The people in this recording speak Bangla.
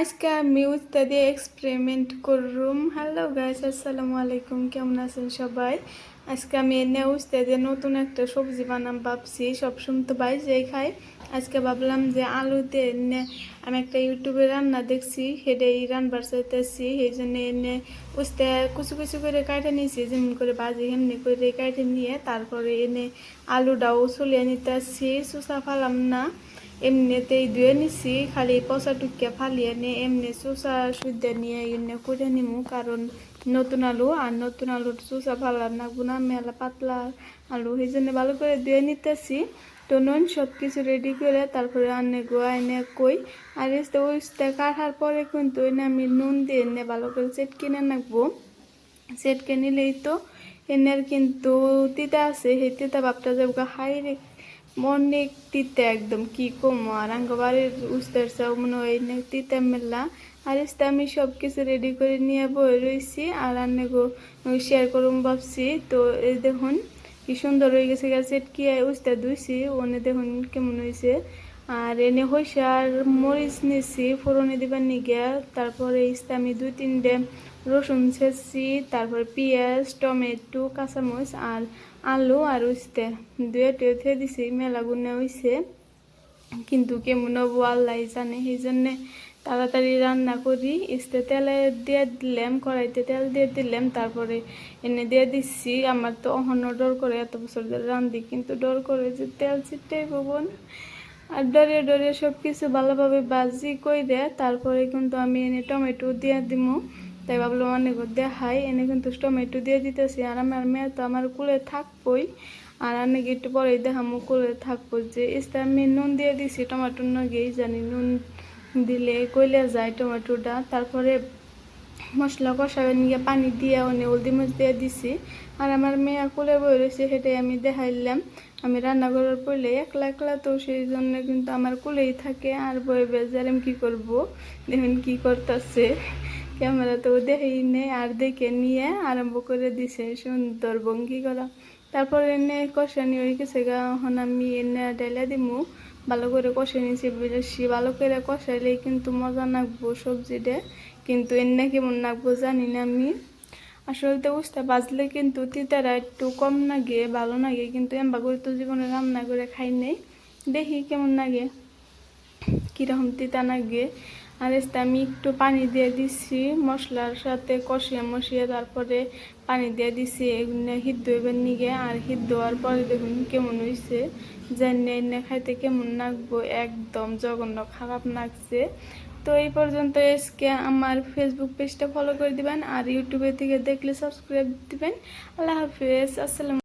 আজকে আমি উস্তা দিয়ে এক্সপেরিমেন্ট করুম। হ্যালো গাইস আসসালামু আলাইকুম, কেমন আছেন সবাই? আজকে আমি এনে উস্তা দিয়ে নতুন একটা সবজি বানাম ভাবছি, সবসময় তো বাইরেই খাই। আজকে ভাবলাম যে আলুতে এনে আমি একটা ইউটিউবে রান্না দেখছি সেটাই রান্নাবার চাইতেছি সেই জন্য এনে উস্তা কুচু কুচু করে কাটে নিয়েছি যেমন করে বাজি এমনি করে কাটে নিয়ে তারপরে এনে আলুটাও চলিয়ে নিতে আসছি চুষা ফালাম না। এমনিতেই ধুয়ে নিছি খালি পচা টুকিয়া ফালিয়ে নিয়ে এমনি চুষা সুদ্ধা নিয়ে এনে করে নিমু কারণ নতুন আলু আর নতুন আলুর চুষা ফালার নাকবো না মেলা পাতলা আলু সেই জন্য ভালো করে ধুয়ে নিতেছি তো নুন সব কিছু রেডি করে তারপরে আনে গোয়া এনে কই আর এসে ওইটা কাটার পরে কিন্তু আমি নুন দিয়ে এনে ভালো করে চেট কিনে রাখব চেটকে নিলেই তো এনের কিন্তু তিতা আছে সেই তিতা বাপটা যাব হাই রে অনেক তিতে একদম কি কম? আর আঙ্গবাড়ির উস্তার মনে হয় না তিতে মেলা। আর এসে আমি সব কিছু রেডি করে নিয়ে বই রয়েছি আর রান্না শেয়ার করুন ভাবছি। তো এই দেখুন, কি সুন্দর হয়ে গেছে গেছে কি উস্তা ধুইছি। ওনে দেখুন কেমন হয়েছে আর এনে আর মরিচ নিছি, ফোড়নে দিবার নিগে তারপরে আমি দুই তিনটে রসুন ছেঁচছি, তারপর পেঁয়াজ, টমেটো, কাঁচামরিচ আর আলু আর উস্তে দুয়ে উঠে দিছি, মেলা গুনে হয়েছে কিন্তু কেমন আল্লাহ জানে, সেই জন্যে তাড়াতাড়ি রান্না করি। ইস্তে তেলে দিয়ে দিলাম, কড়াইতে তেল দিয়ে দিলাম, তারপরে এনে দিয়ে দিচ্ছি আমার তো অহনো ডর করে, এত বছর ধরে রান্ধি কিন্তু ডর করে যে তেল ছিটটাই ভবন আর ডরে ডরে সব কিছু ভালোভাবে বাজি কই দেয় তারপরে কিন্তু আমি এনে টমেটো দিয়ে দিমু। তাই ভাবলাম অনেক দেখাই, এনে কিন্তু টমেটো দিয়ে দিতেছি। আর আমার মেয়ে তো আমার কুলে থাকবই। আর অনেক একটু পরে দেখামো কুলে থাকব যে, ইস্তা আমি নুন দিয়ে দিছি, টমেটোর নগেই জানি নুন দিলে কইলে যায় টমেটোটা। তারপরে মশলা কষাবে নিয়ে পানি দিয়ে অনেক হলদি মরিচ দিয়ে দিছি। আর আমার মেয়ে কোলে বই রয়েছে, সেটাই আমি দেখাইলাম। আমি রান্না করার পড়লে একলা একলা তো সেই জন্য কিন্তু আমার কোলেই থাকে। আর বই বেজার আমি কী করব? দেখুন কী করতেছে। ক্যামেরা তো দেখেই নেই, আর দেখে নিয়ে আরম্ভ করে দিছে সুন্দর ভঙ্গি করা। তারপর এনে কষানি হয়ে গেছে গা, এখন আমি এনে ডাইলা দিমু। ভালো করে কষে নিয়েছি বেশি ভালো করে কষাইলেই কিন্তু মজা নাকবো সবজিটা। কিন্তু এর এনে কেমন নাকবো জানি না আমি। আসলে তো বুঝতে বাজলে কিন্তু তিতারা একটু কম লাগে ভালো লাগে কিন্তু এম্বা করে তো জীবনে রান্না করে খাই নেই। দেখি কেমন লাগে কীরকম তিতা লাগে আর এসে আমি একটু পানি দিয়ে দিছি, মশলার সাথে কষিয়ে মশিয়ে তারপরে পানি দিয়ে দিছি, এগুলো হিদ্ধ এবার নিগে। আর হিদ্ধ হওয়ার পরে দেখুন কেমন হয়েছে জানি এনে খাইতে কেমন লাগবো, একদম জঘন্য খারাপ লাগছে। তো এই পর্যন্ত এসকে আমার ফেসবুক পেজটা ফলো করে দিবেন আর ইউটিউবে থেকে দেখলে সাবস্ক্রাইব দিবেন। আল্লাহ হাফিজ, আসসালাম